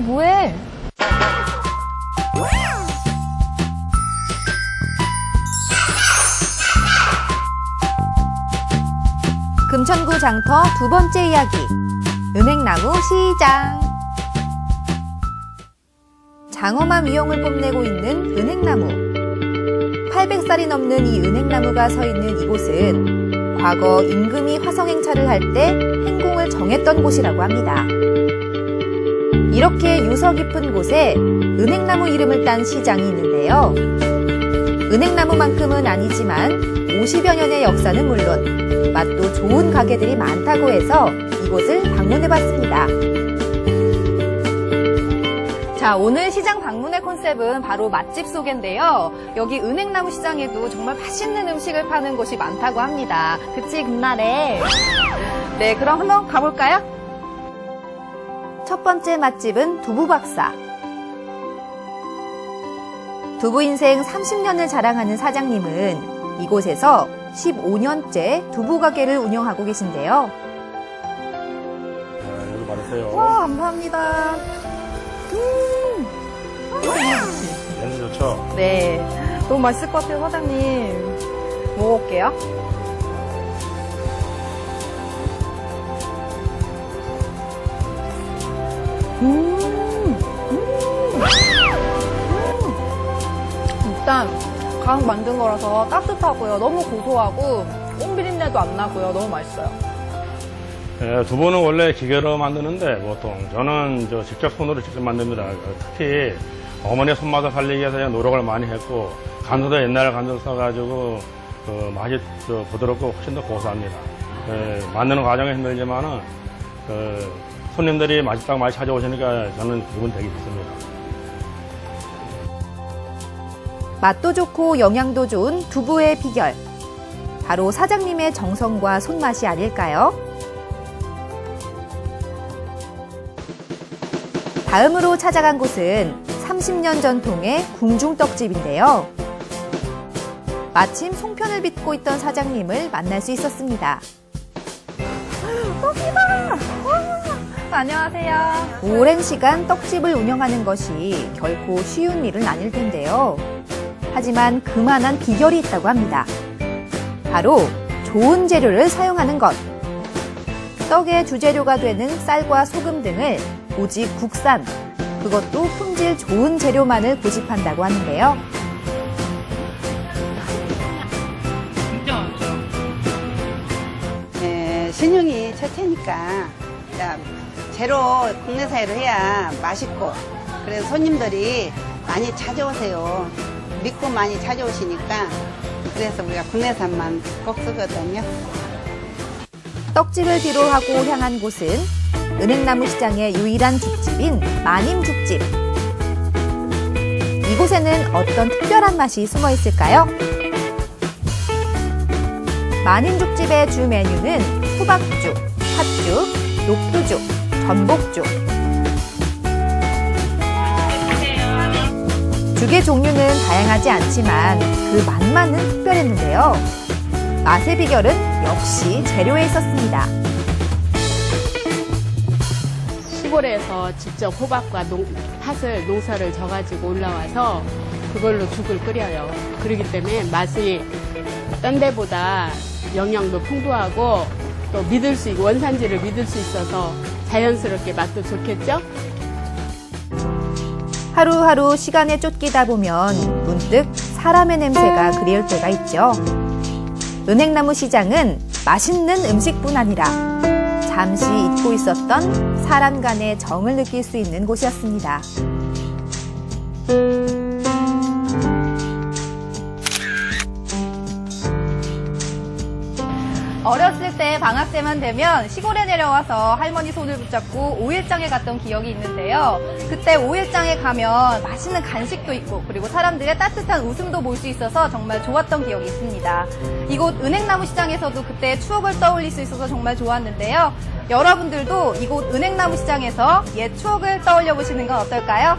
뭐해? 금천구 장터 두 번째 이야기. 은행나무 시장. 장엄한 위용을 뽐내고 있는 은행나무. 800살이 넘는 이 은행나무가 서 있는 이곳은 과거 임금이 화성 행차를 할 때 행궁을 정했던 곳이라고 합니다. 이렇게 유서 깊은 곳에 은행나무 이름을 딴 시장이 있는데요. 은행나무만큼은 아니지만 50여 년의 역사는 물론 맛도 좋은 가게들이 많다고 해서 이곳을 방문해 봤습니다. 자, 오늘 시장 방문의 컨셉은 바로 맛집 소개인데요. 여기 은행나무 시장에도 정말 맛있는 음식을 파는 곳이 많다고 합니다. 그치, 금날에? 네, 그럼 한번 가볼까요? 첫 번째 맛집은 두부박사. 두부 인생 30년을 자랑하는 사장님은 이곳에서 15년째 두부 가게를 운영하고 계신데요. 네, 이거 받으세요. 와, 감사합니다. 음, 얘는 좋죠? 네, 너무 맛있을 것 같아요, 사장님. 먹어볼게요. 음, 음, 음. 일단 강 만든 거라서 따뜻하고요. 너무 고소하고 꽁 비린내도 안 나고요. 너무 맛있어요. 예, 두부는 원래 기계로 만드는데 보통 저는 저 직접 손으로 직접 만듭니다. 특히 어머니의 손맛을 살리기 위해서 노력을 많이 했고 간도도 옛날 간도 써가지고 그 맛이 저 부드럽고 훨씬 더 고소합니다. 예, 만드는 과정이 힘들지만은 그 손님들이 맛있다고 많이 찾아오시니까 저는 기분 되게 좋습니다. 맛도 좋고 영양도 좋은 두부의 비결. 바로 사장님의 정성과 손맛이 아닐까요? 다음으로 찾아간 곳은 30년 전통의 궁중떡집인데요. 마침 송편을 빚고 있던 사장님을 만날 수 있었습니다. 떡 안녕하세요. 오랜 시간 떡집을 운영하는 것이 결코 쉬운 일은 아닐 텐데요. 하지만 그만한 비결이 있다고 합니다. 바로 좋은 재료를 사용하는 것. 떡의 주재료가 되는 쌀과 소금 등을 오직 국산, 그것도 품질 좋은 재료만을 고집한다고 하는데요. 예, 신용이 첫째니까 자, 재료 국내산으로 해야 맛있고 그래서 손님들이 많이 찾아오세요. 믿고 많이 찾아오시니까 그래서 우리가 국내산만 꼭 쓰거든요. 떡집을 뒤로하고 향한 곳은 은행나무 시장의 유일한 죽집인 마님 죽집. 이곳에는 어떤 특별한 맛이 숨어 있을까요? 마님 죽집의 주 메뉴는 호박죽, 팥죽, 녹두죽, 전복죽. 죽의 종류는 다양하지 않지만 그 맛만은 특별했는데요. 맛의 비결은 역시 재료에 있었습니다. 시골에서 직접 호박과 농, 팥을 농사를 져가지고 올라와서 그걸로 죽을 끓여요. 그렇기 때문에 맛이 딴 데보다 영양도 풍부하고 또 믿을 수 있고 원산지를 믿을 수 있어서 자연스럽게 맛도 좋겠죠? 하루하루 시간에 쫓기다 보면 문득 사람의 냄새가 그리울 때가 있죠. 은행나무 시장은 맛있는 음식뿐 아니라 잠시 잊고 있었던 사람 간의 정을 느낄 수 있는 곳이었습니다. 어렸을 때 방학 때만 되면 시골에 내려와서 할머니 손을 붙잡고 오일장에 갔던 기억이 있는데요. 그때 오일장에 가면 맛있는 간식도 있고 그리고 사람들의 따뜻한 웃음도 볼 수 있어서 정말 좋았던 기억이 있습니다. 이곳 은행나무 시장에서도 그때 추억을 떠올릴 수 있어서 정말 좋았는데요. 여러분들도 이곳 은행나무 시장에서 옛 추억을 떠올려 보시는 건 어떨까요?